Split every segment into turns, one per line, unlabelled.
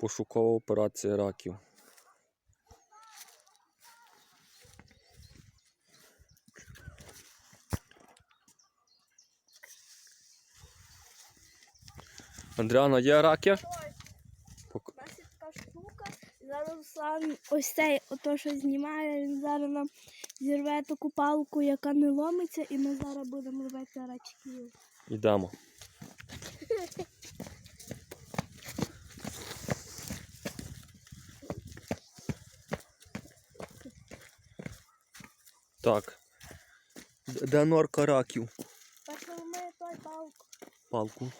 Пошукова операція раків. Андріана, є раки? Пок-
нас така штука. Зараз ось цей ото, що знімає, він зараз нам зірве таку палку, яка не ломиться, і ми зараз будемо робити рачків.
Йдемо. Так. Д- Де норка раків?
Так що ми той палку,
Палку.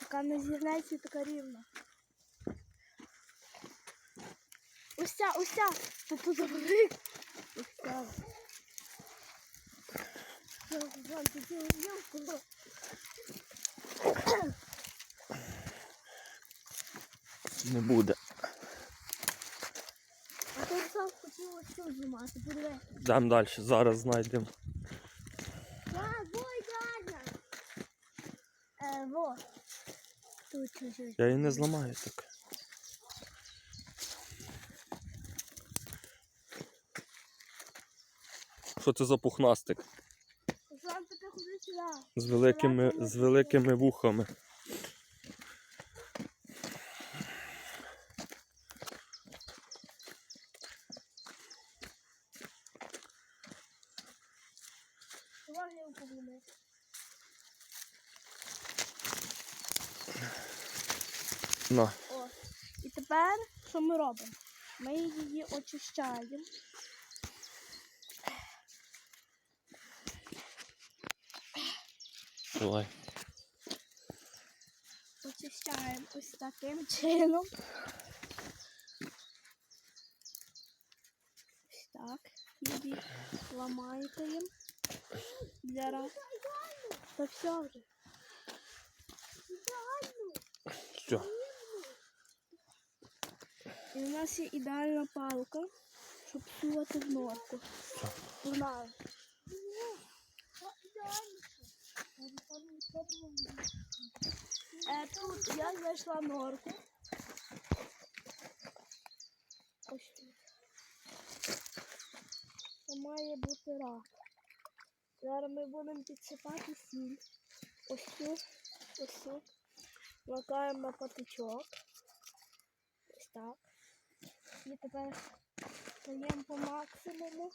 яка не зігнеться, така рівна. Ось ця, ось ця, тут тут велик. Ось ця. Руслан, ти цю гілку.
Не буде.
А ти Ось цю.
Йдемо далі, зараз знайдемо.
Да, бой, дядя. Е, во. Тут чуть-чуть.
Я її не зламаю так. Що це за пухнастик?
Ходи сюди.
З великими, з великими вухами.
Давай я упомяню.
На.
О. І тепер що ми робимо? Ми її очищаємо.
Давай.
Очищаємо ось таким чином. Ось так. Її ламаєте їм. Для раз. Та все вже.
Все.
І у нас є ідеальна палка, щоб сувати в норку. Погнали. Е, тут я знайшла норку. Ось тут. Це має бути рак. Зараз ми будемо підсипати сіль. Ось тут, ось тут. Макаємо на патичок. Ось так. І тепер даємо по максимуму.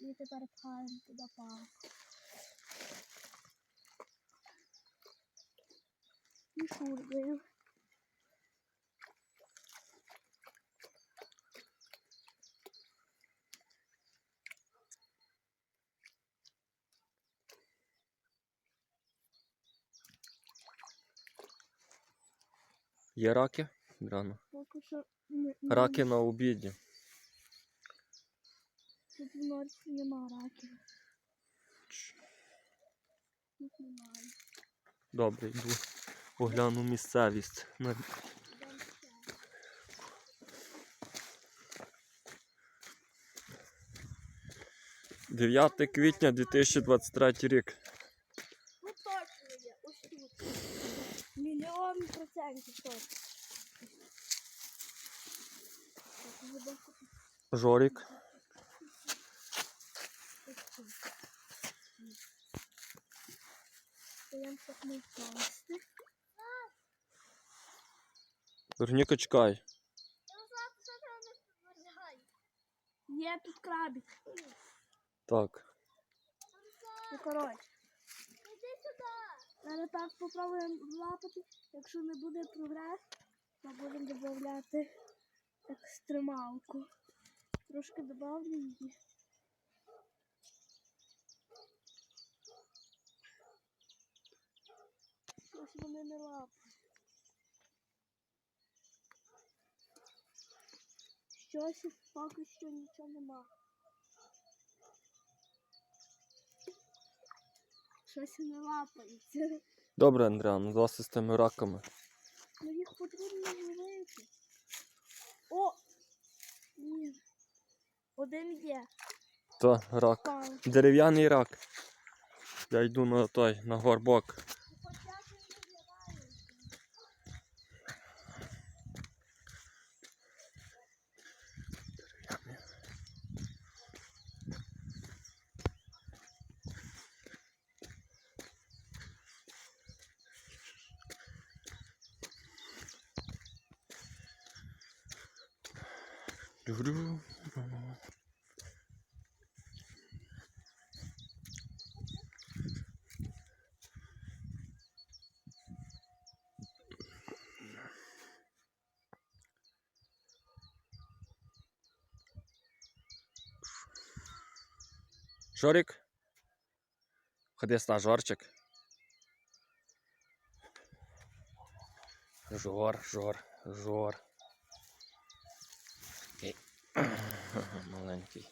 І тепер пхаємо туди палку. І шургаємо.
Є раки? Рано.
Поки що не, не
Раки на обіді.
Тут в норці нема раків. Тут немає.
Добре, йду. Огляну місцевість. 9 квітня 2023 рік.
Ну точно є, ось тут. Мільйон процентів точно. Так, глибоко
Жорік.
тут. Даємо щоб не впасти.
Верніка, чекай.
Є тут крабик.
Так.
Ну, коротше. Зараз так попробуємо лапати. Якщо не буде прогрес, то будемо додати екстремалку. Трошки добавлю її. Ось вони не лапають. Щось поки що нічого нема. Щось не лапається.
Добре, Андріан, досить з тими раками.
Ну їх потрібно зловити. О! Ні. Один є.
Та рак. Дерев'яний рак. Я йду на той, на горбок. Люблю. Жорик. Ходи Жорчик. Жор, жор, жор. Маленький.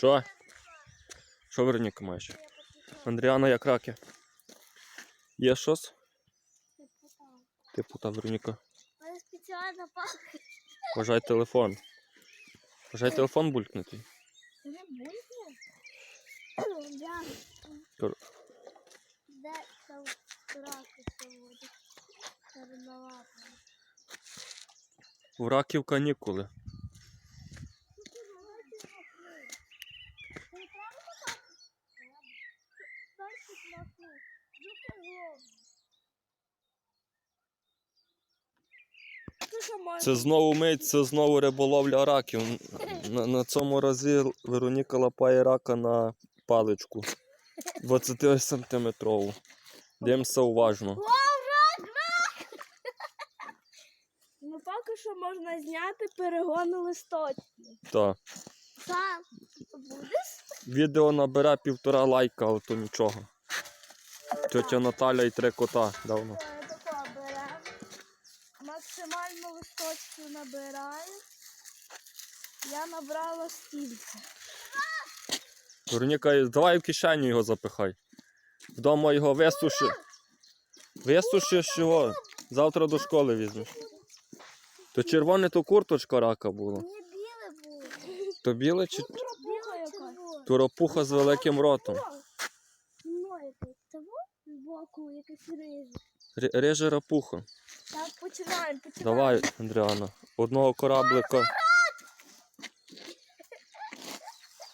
Що? Що Вероніка маєш? Андріана як раки. Є щось? Типу та Вероніка.
мене спеціальна палка.
Вважай телефон. Вважай телефон булькнутий.
Буде? Де там раки сьогодні?
В раків канікули. Це знову мить, це знову риболовля раків. На, на цьому разі Вероніка лапає рака на паличку 20 сантиметрову. Дивимося уважно.
Ну поки що можна зняти перегони листочки.
Так.
Так, будеш?
Відео набере півтора лайка, але то нічого. Тетя Наталя і три кота давно.
Набираю. Я набрала стільки.
Вероніка, давай в кишеню його запихай. Вдома його висуши. Висушиш його. Завтра до школи візьмеш. То червоне то курточка рака була.
Мені біле було.
То біле чи туропуха з великим ротом.
Ну, якось того збоку, якось риже.
Ри- Рижа рапуха.
Так, починаємо, починаємо.
Давай, Андріана. Одного кораблика.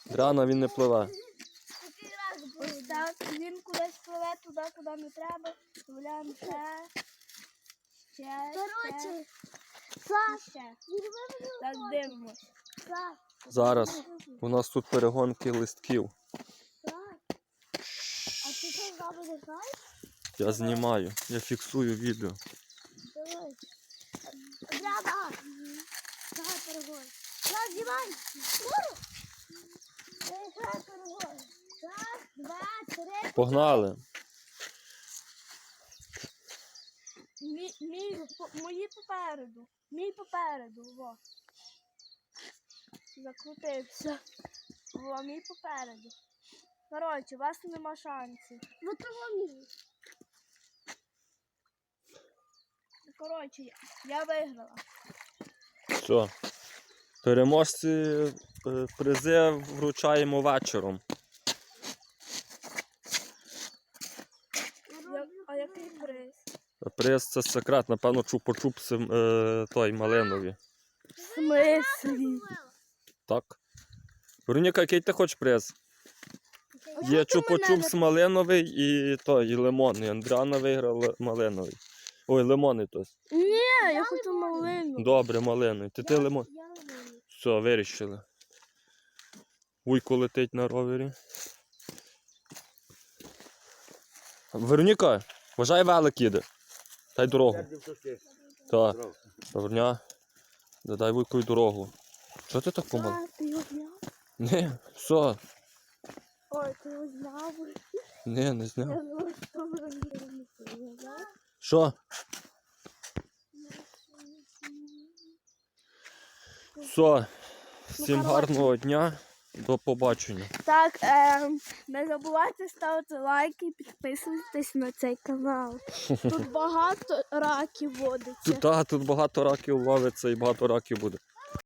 Андріана він не пливе.
Ось так, він кудись пливе туди, куди не треба. Гуляємо ще. Ще,
Коротше,
ще, ще. Так, дивимось.
Зараз. У нас тут перегонки листків.
А ти що з нами не?
Я знімаю, я фіксую відео.
Дряба. Давай. Раз. Давай два, три.
Погнали.
Мій, мій, мої попереду. Мій попереду. Во. Закрутився. Во, мій попереду. Коротше, у вас нема шансів.
Ну того мій.
Коротше, я, виграла.
Все. Переможці е, призи вручаємо вечором.
Я, а який приз?
Приз це секрет, напевно, чупа-чупси е, той малинові.
В смислі?
Так? Вероніка, який ти хочеш приз? Є чупа-чупс малиновий і той, і лимонний. Андріана виграла малиновий. Ой, лимонний той.
Ні, я хочу малину.
Добре, малиновий. Ти ти лимон. Все, вирішили. Вуйко летить на ровері. Вероніка, вважай велик їде. Дай дорогу. Так, добрня. Дай вуйку й дорогу. Чого ти так помал? Ні, все.
Ой, ти його зняв.
Ні, не
Я
зняв. Що? Все. Всім гарного дня. До побачення.
Так, е, не забувайте ставити лайки і підписуйтесь на цей канал. Тут багато раків водиться.
Тут, та, тут багато раків ловиться і багато раків буде.